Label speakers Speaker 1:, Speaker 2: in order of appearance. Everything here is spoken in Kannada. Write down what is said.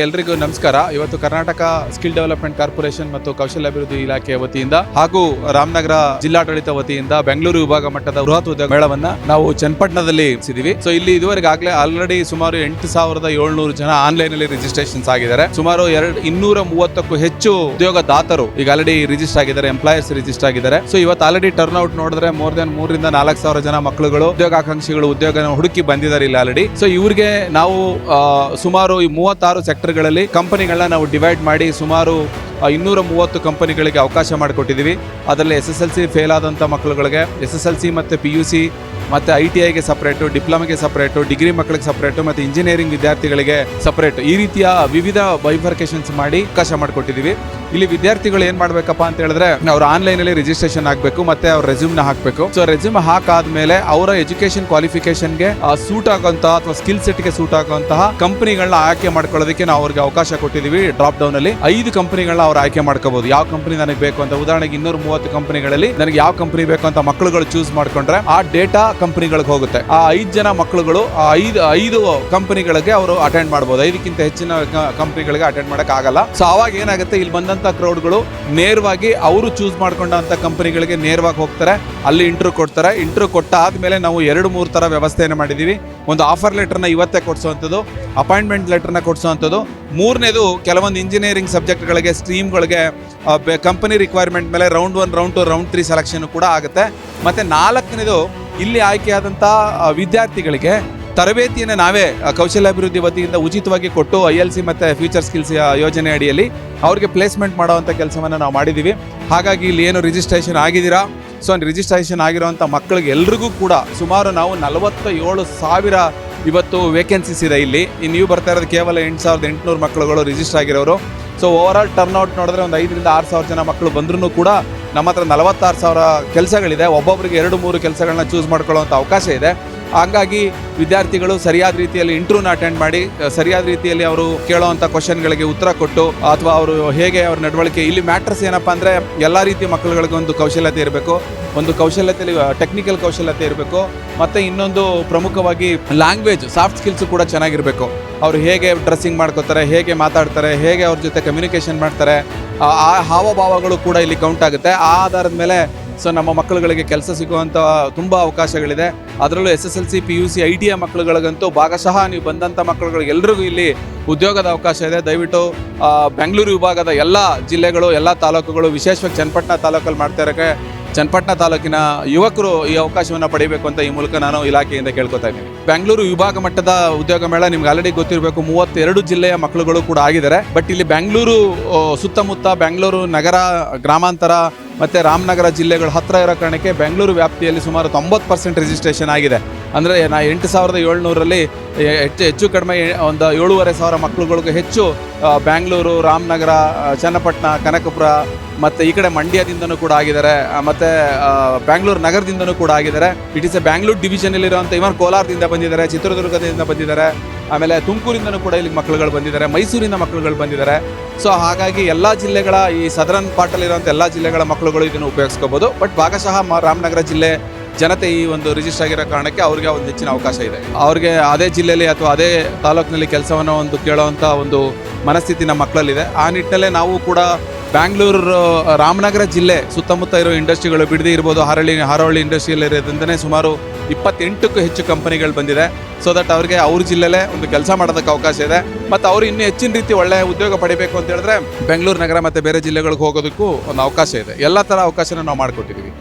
Speaker 1: ಎಲ್ರಿಗೂ ನಮಸ್ಕಾರ. ಇವತ್ತು ಕರ್ನಾಟಕ ಸ್ಕಿಲ್ ಡೆವಲಪ್ಮೆಂಟ್ ಕಾರ್ಪೊರೇಷನ್ ಮತ್ತು ಕೌಶಲ್ಯಾಭಿವೃದ್ಧಿ ಇಲಾಖೆ ವತಿಯಿಂದ ಹಾಗೂ ರಾಮನಗರ ಜಿಲ್ಲಾಡಳಿತ ವತಿಯಿಂದ ಬೆಂಗಳೂರು ವಿಭಾಗ ಮಟ್ಟದ ಬೃಹತ್ ಉದ್ಯೋಗ ಮೇಳವನ್ನ ನಾವು ಚನ್ನಪಟ್ಟಣದಲ್ಲಿ ಸಿದಿವಿ ಸೊ ಇಲ್ಲಿ ಇದುವರೆಗೆ ಆಗ್ಲೇ ಆಲ್ರೆಡಿ ಸುಮಾರು ಎಂಟು ಸಾವಿರದ ಏಳ್ನೂರು ಜನ ಆನ್ಲೈನ್ ಅಲ್ಲಿ ರಿಜಿಸ್ಟ್ರೇಷನ್ಸ್ ಆಗಿದ್ದಾರೆ. ಸುಮಾರು ಎರಡು, ಇನ್ನೂರ ಮೂವತ್ತಕ್ಕೂ ಹೆಚ್ಚು ಉದ್ಯೋಗದಾತರು ಈಗ ಆಲ್ರೆಡಿ ರಿಜಿಸ್ಟರ್ ಆಗಿದ್ದಾರೆ ಎಂಪ್ಲಾಯರ್ಸ್ ರಿಜಿಸ್ಟರ್ ಆಗಿದ್ದಾರೆ. ಸೊ ಇವತ್ತು ಆಲ್ರೆಡಿ ಟರ್ನ್ ಔಟ್ ನೋಡಿದ್ರೆ ಮೋರ್ ದನ್ ಮೂರರಿಂದ ನಾಲ್ಕು ಸಾವಿರ ಜನ ಮಕ್ಕಳುಗಳು, ಉದ್ಯೋಗಾಕಾಂಕ್ಷಿಗಳು ಉದ್ಯೋಗ ಹುಡುಕಿ ಬಂದಿದ್ದಾರೆ ಇಲ್ಲಿ ಆಲ್ರೆಡಿ ಸೊ ಇವರಿಗೆ ನಾವು ಸುಮಾರು ಮೂವತ್ತಾರು ಸೆಕ್ಟರ್ಗಳಲ್ಲಿ ಕಂಪನಿಗಳನ್ನ ನಾವು ಡಿವೈಡ್ ಮಾಡಿ ಸುಮಾರು ಇನ್ನೂರ ಮೂವತ್ತು ಕಂಪನಿಗಳಿಗೆ ಅವಕಾಶ ಮಾಡಿಕೊಟ್ಟಿದ್ದೀವಿ. ಅದರಲ್ಲಿ S S L C fail ಆದಂಥ ಮಕ್ಕಳುಗಳಿಗೆ, ಎಸ್ ಎಸ್ ಎಲ್ ಸಿ ಮತ್ತು ಪಿ ಯು ಸಿ ಮತ್ತು ಐ ಟಿ ಐಗೆ ಸಪ್ರೇಟು ಡಿಪ್ಲೊಮಾಗೆ ಸಪ್ರೇಟು ಡಿಗ್ರಿ ಮಕ್ಕಳಿಗೆ ಸಪ್ರೇಟು ಮತ್ತು ಇಂಜಿನಿಯರಿಂಗ್ ವಿದ್ಯಾರ್ಥಿಗಳಿಗೆ ಸಪ್ರೇಟ್ ಈ ರೀತಿಯ ವಿವಿಧ ಬೈಫರ್ಕೇಶನ್ಸ್ ಮಾಡಿ ಅವಕಾಶ ಮಾಡಿಕೊಟ್ಟಿದ್ದೀವಿ. ಇಲ್ಲಿ ವಿದ್ಯಾರ್ಥಿಗಳು ಏನ್ ಮಾಡ್ಬೇಕಪ್ಪ ಅಂತ ಹೇಳಿದ್ರೆ, ಅವ್ರು ಆನ್ಲೈನ್ ಅಲ್ಲಿ ರಿಜಿಸ್ಟ್ರೇಷನ್ ಆಗಬೇಕು, ಮತ್ತೆ ಅವ್ರ ರೆಸ್ಯೂಮ್ನ ಹಾಕಬೇಕು. ಸೊ ರೆಸ್ಯೂಮ್ ಹಾಕಾದ್ಮೇಲೆ ಅವರ ಎಜುಕೇಶನ್ ಕ್ವಾಲಿಫಿಕೇಶನ್ಗೆ ಸೂಟ್ ಆಗುವಂತಹ ಅಥವಾ ಸ್ಕಿಲ್ ಸೆಟ್ಗೆ ಸೂಟ್ ಆಗುವಂತಹ ಕಂಪನಿಗಳನ್ನ ಆಯ್ಕೆ ಮಾಡ್ಕೊಳ್ಳೋದಕ್ಕೆ ನಾವು ಅವ್ರಿಗೆ ಅವಕಾಶ ಕೊಟ್ಟಿದ್ದೀವಿ ಡ್ರಾಪ್ ಡೌನ್ ಅಲ್ಲಿ. ಐದು ಕಂಪನಿಗಳನ್ನ ಅವ್ರು ಆಯ್ಕೆ ಮಾಡ್ಕೋಬಹುದು ಯಾವ ಕಂಪನಿ ನನಗೆ ಬೇಕು ಅಂತ, ಉದಾಹರಣೆಗೆ ಇನ್ನೂರ ಮೂವತ್ತು ಕಂಪನಿಗಳಲ್ಲಿ ನನಗೆ ಯಾವ ಕಂಪನಿ ಬೇಕು ಅಂತ ಮಕ್ಕಳುಗಳು ಚೂಸ್ ಮಾಡ್ಕೊಂಡ್ರೆ, ಆ ಡೇಟಾ ಕಂಪನಿಗಳಿಗೆ ಹೋಗುತ್ತೆ. ಆ ಐದು ಜನ ಮಕ್ಕಳುಗಳು, ಆ ಐದು ಐದು ಕಂಪನಿಗಳಿಗೆ ಅವರು ಅಟೆಂಡ್ ಮಾಡಬಹುದು ಐದಕ್ಕಿಂತ ಹೆಚ್ಚಿನ ಕಂಪನಿಗಳಿಗೆ ಅಟೆಂಡ್ ಆಗಲ್ಲ. ಸೊ ಅವಾಗ ಏನಾಗುತ್ತೆ? ಇಲ್ಲಿ ಬಂದಂತ ಕ್ರೌಡ್ಗಳು ನೇರವಾಗಿ ಅವರು ಚೂಸ್ ಮಾಡ್ಕೊಂಡಂತ ಕಂಪನಿಗಳಿಗೆ ನೇರವಾಗಿ ಹೋಗ್ತಾರೆ. ಅಲ್ಲಿ ಇಂಟರ್ವ್ಯೂ ಕೊಡ್ತಾರೆ. ಇಂಟ್ರ್ಯೂ ಕೊಟ್ಟ ಆದ್ಮೇಲೆ ನಾವು ಎರಡು, ಮೂರು ತರ ವ್ಯವಸ್ಥೆಯನ್ನು ಮಾಡಿದೀವಿ ಒಂದು ಆಫರ್ ಲೆಟರ್ನ ಇವತ್ತೇ ಕೊಡಿಸುವಂಥದ್ದು ಅಪಾಯಿಂಟ್ಮೆಂಟ್ ಲೆಟರ್ನ ಕೊಡಿಸುವಂಥದ್ದು ಮೂರನೇದು ಕೆಲವೊಂದು ಇಂಜಿನಿಯರಿಂಗ್ ಸಬ್ಜೆಕ್ಟ್ಗಳಿಗೆ ಸ್ಟ್ರೀಮ್ಗಳಿಗೆ ಕಂಪನಿ ರಿಕ್ವೈರ್ಮೆಂಟ್ ಮೇಲೆ round one round two round three selection ಕೂಡ ಆಗುತ್ತೆ. ಮತ್ತೆ ನಾಲ್ಕನೇದು ಇಲ್ಲಿ ಆಯ್ಕೆಯಾದಂಥ ವಿದ್ಯಾರ್ಥಿಗಳಿಗೆ ತರಬೇತಿಯನ್ನು ನಾವೇ ಕೌಶಲ್ಯಾಭಿವೃದ್ಧಿ ವತಿಯಿಂದ ಉಚಿತವಾಗಿ ಕೊಟ್ಟು ಐ ಎಲ್ ಸಿ ಮತ್ತು ಫ್ಯೂಚರ್ ಸ್ಕಿಲ್ಸ್ ಯೋಜನೆ ಅಡಿಯಲ್ಲಿ ಅವ್ರಿಗೆ ಪ್ಲೇಸ್ಮೆಂಟ್ ಮಾಡುವಂಥ ಕೆಲಸವನ್ನು ನಾವು ಮಾಡಿದ್ದೀವಿ ಹಾಗಾಗಿ ಇಲ್ಲಿ ಏನು ರಿಜಿಸ್ಟ್ರೇಷನ್ ಆಗಿದ್ದೀರಾ? ಸೊ, ರಿಜಿಸ್ಟ್ರೇಷನ್ ಆಗಿರುವಂಥ ಮಕ್ಕಳಿಗೆ ಎಲ್ರಿಗೂ ಕೂಡ ಸುಮಾರು ನಾವು ನಲವತ್ತ ಏಳು ಸಾವಿರ ಇವತ್ತು ವೇಕೆನ್ಸೀಸ್ ಇದೆ ಇಲ್ಲಿ. ನೀವು ಬರ್ತಾ ಇರೋದು ಕೇವಲ ಎಂಟು ಸಾವಿರದ ಎಂಟುನೂರು ಮಕ್ಕಳುಗಳು ರಿಜಿಸ್ಟರ್ ಆಗಿರೋರು. So over all turn out ನೋಡಿದ್ರೆ ಒಂದು ಐದರಿಂದ ಆರು ಸಾವಿರ ಜನ ಮಕ್ಕಳು ಬಂದ್ರೂ ಕೂಡ ನಮ್ಮ ಹತ್ರ ನಲವತ್ತಾರು ಸಾವಿರ ಕೆಲಸಗಳಿದೆ. ಒಬ್ಬೊಬ್ಬರಿಗೆ ಎರಡು ಮೂರು ಕೆಲಸಗಳನ್ನ ಚೂಸ್ ಮಾಡ್ಕೊಳ್ಳೋವಂಥ ಅವಕಾಶ ಇದೆ. ಹಂಗಾಗಿ ವಿದ್ಯಾರ್ಥಿಗಳು ಸರಿಯಾದ ರೀತಿಯಲ್ಲಿ ಇಂಟರ್ವ್ಯೂನ ಅಟೆಂಡ್ ಮಾಡಿ ಸರಿಯಾದ ರೀತಿಯಲ್ಲಿ ಅವರು ಕೇಳುವಂಥ ಕ್ವಶನ್ಗಳಿಗೆ ಉತ್ತರ ಕೊಟ್ಟು, ಅಥವಾ ಅವರು ಹೇಗೆ ಅವ್ರ ನಡವಳಿಕೆ, ಇಲ್ಲಿ ಮ್ಯಾಟ್ರಸ್ ಏನಪ್ಪ ಅಂದರೆ ಎಲ್ಲ ರೀತಿಯ ಮಕ್ಕಳುಗಳಿಗೆ ಒಂದು ಕೌಶಲ್ಯತೆ ಇರಬೇಕು. ಒಂದು ಕೌಶಲ್ಯತೆಯಲ್ಲಿ ಟೆಕ್ನಿಕಲ್ ಕೌಶಲ್ಯತೆ ಇರಬೇಕು. ಮತ್ತು ಇನ್ನೊಂದು ಪ್ರಮುಖವಾಗಿ ಲ್ಯಾಂಗ್ವೇಜ್ ಸಾಫ್ಟ್ ಸ್ಕಿಲ್ಸ್ ಕೂಡ ಚೆನ್ನಾಗಿರಬೇಕು. ಅವರು ಹೇಗೆ ಡ್ರೆಸ್ಸಿಂಗ್ ಮಾಡ್ಕೋತಾರೆ, ಹೇಗೆ ಮಾತಾಡ್ತಾರೆ, ಹೇಗೆ ಅವ್ರ ಜೊತೆ ಕಮ್ಯುನಿಕೇಷನ್ ಮಾಡ್ತಾರೆ, ಆ ಹಾವಭಾವಗಳು ಕೂಡ ಇಲ್ಲಿ ಕೌಂಟ್ ಆಗುತ್ತೆ. ಆ ಆಧಾರದ ಮೇಲೆ ಸೊ ನಮ್ಮ ಮಕ್ಕಳುಗಳಿಗೆ ಕೆಲಸ ಸಿಗುವಂಥ ತುಂಬ ಅವಕಾಶಗಳಿದೆ. ಅದರಲ್ಲೂ S S L C, P U C, I T I ಮಕ್ಕಳುಗಳಿಗಂತೂ ಭಾಗಶಃ ನೀವು ಬಂದಂಥ ಮಕ್ಕಳುಗಳಿಗೆ ಎಲ್ಲರಿಗೂ ಇಲ್ಲಿ ಉದ್ಯೋಗದ ಅವಕಾಶ ಇದೆ. ದಯವಿಟ್ಟು ಬೆಂಗಳೂರು ವಿಭಾಗದ ಎಲ್ಲ ಜಿಲ್ಲೆಗಳು, ಎಲ್ಲ ತಾಲೂಕುಗಳು, ವಿಶೇಷವಾಗಿ ಚನ್ನಪಟ್ಟಣ ತಾಲೂಕಲ್ಲಿ ಮಾಡ್ತಾ ಇರೋಕ್ಕೆ ಚನ್ನಪಟ್ಟಣ ತಾಲೂಕಿನ ಯುವಕರು ಈ ಅವಕಾಶವನ್ನು ಪಡಿಬೇಕು ಅಂತ ಈ ಮೂಲಕ ನಾನು ಇಲಾಖೆಯಿಂದ ಕೇಳ್ಕೊತಾ ಇದ್ದೀನಿ. ಬೆಂಗಳೂರು ವಿಭಾಗ ಮಟ್ಟದ ಉದ್ಯೋಗ ಮೇಳ ನಿಮ್ಗೆ ಆಲ್ರೆಡಿ ಗೊತ್ತಿರಬೇಕು. ಮೂವತ್ತೆರಡು ಜಿಲ್ಲೆಯ ಮಕ್ಕಳುಗಳು ಕೂಡ ಆಗಿದ್ದಾರೆ. ಬಟ್ ಇಲ್ಲಿ ಬೆಂಗಳೂರು ಸುತ್ತಮುತ್ತ ಬೆಂಗಳೂರು ನಗರ, ಗ್ರಾಮಾಂತರ ಮತ್ತೆ ರಾಮನಗರ ಜಿಲ್ಲೆಗಳು ಹತ್ತಿರ ಇರೋ ಕಾರಣಕ್ಕೆ ಬೆಂಗಳೂರು ವ್ಯಾಪ್ತಿಯಲ್ಲಿ ಸುಮಾರು ತೊಂಬತ್ತು ಪರ್ಸೆಂಟ್ ರಿಜಿಸ್ಟ್ರೇಷನ್ ಆಗಿದೆ. ಅಂದರೆ ನಾ ಎಂಟು ಸಾವಿರದ ಏಳ್ನೂರಲ್ಲಿ ಹೆಚ್ಚು ಹೆಚ್ಚು ಕಡಿಮೆ ಒಂದು ಏಳೂವರೆ ಸಾವಿರ ಮಕ್ಕಳುಗಳಿಗೂ ಹೆಚ್ಚು ಬ್ಯಾಂಗ್ಳೂರು, ರಾಮನಗರ ಚನ್ನಪಟ್ಟಣ, ಕನಕಪುರ ಮತ್ತು ಈ ಕಡೆ ಮಂಡ್ಯದಿಂದನೂ ಕೂಡ ಆಗಿದ್ದಾರೆ. ಮತ್ತು ಬ್ಯಾಂಗ್ಳೂರು ನಗರದಿಂದನೂ ಕೂಡ ಆಗಿದ್ದಾರೆ. ಇಟ್ ಇಸ್ ಎ ಬ್ಯಾಂಗ್ಳೂರು ಡಿವಿಷನಲ್ಲಿರುವಂಥ ಇವನ್ ಕೋಲಾರದಿಂದ ಬಂದಿದ್ದಾರೆ, ಚಿತ್ರದುರ್ಗದಿಂದ ಬಂದಿದ್ದಾರೆ. ಆಮೇಲೆ ತುಮಕೂರಿಂದನೂ ಕೂಡ ಇಲ್ಲಿ ಮಕ್ಕಳುಗಳು ಬಂದಿದ್ದಾರೆ, ಮೈಸೂರಿಂದ ಮಕ್ಕಳುಗಳು ಬಂದಿದ್ದಾರೆ. ಸೊ ಹಾಗಾಗಿ ಎಲ್ಲ ಜಿಲ್ಲೆಗಳ ಈ ಸದರನ್ ಪಾರ್ಟಲ್ಲಿರುವಂಥ ಎಲ್ಲ ಜಿಲ್ಲೆಗಳ ಮಕ್ಕಳುಗಳು ಇದನ್ನು ಉಪಯೋಗಿಸ್ಕೋಬೋದು. ಬಟ್ ಭಾಗಶಃ ರಾಮನಗರ ಜಿಲ್ಲೆ ಜನತೆ ಈ ಒಂದು ರಿಜಿಸ್ಟರ್ ಆಗಿರೋ ಕಾರಣಕ್ಕೆ ಅವ್ರಿಗೆ ಒಂದು ಹೆಚ್ಚಿನ ಅವಕಾಶ ಇದೆ. ಅವ್ರಿಗೆ ಅದೇ ಜಿಲ್ಲೆಯಲ್ಲಿ ಅಥವಾ ಅದೇ ತಾಲೂಕಿನಲ್ಲಿ ಕೆಲಸವನ್ನು ಒಂದು ಕೇಳುವಂಥ ಒಂದು ಮನಸ್ಥಿತಿ ನಮ್ಮ ಮಕ್ಕಳಲ್ಲಿದೆ. ಆ ನಿಟ್ಟಿನಲ್ಲೇ ನಾವು ಕೂಡ ಬ್ಯಾಂಗ್ಳೂರು, ರಾಮನಗರ ಜಿಲ್ಲೆ ಸುತ್ತಮುತ್ತ ಇರೋ ಇಂಡಸ್ಟ್ರಿಗಳು, ಬಿಡದಿ ಇರ್ಬೋದು ಹರಳಿ ಹಾರೋಹಳ್ಳಿ ಇಂಡಸ್ಟ್ರಿಯಲ್ಲಿ ಇರೋದ್ರಿಂದನೇ ಸುಮಾರು ಇಪ್ಪತ್ತೆಂಟಕ್ಕೂ ಹೆಚ್ಚು ಕಂಪನಿಗಳು ಬಂದಿದೆ. ಸೊ ದಟ್ ಅವ್ರಿಗೆ ಅವ್ರ ಜಿಲ್ಲೆಲೇ ಒಂದು ಕೆಲಸ ಮಾಡೋದಕ್ಕೆ ಅವಕಾಶ ಇದೆ. ಮತ್ತು ಅವರು ಇನ್ನೂ ಹೆಚ್ಚಿನ ರೀತಿ ಒಳ್ಳೆಯ ಉದ್ಯೋಗ ಪಡಿಬೇಕು ಅಂತ ಹೇಳಿದ್ರೆ, ಬೆಂಗಳೂರು ನಗರ ಮತ್ತು ಬೇರೆ ಜಿಲ್ಲೆಗಳಿಗೆ ಹೋಗೋದಕ್ಕೂ ಒಂದು ಅವಕಾಶ ಇದೆ. ಎಲ್ಲ ಥರ ಅವಕಾಶನ ನಾವು ಮಾಡಿಕೊಟ್ಟಿದ್ದೀವಿ.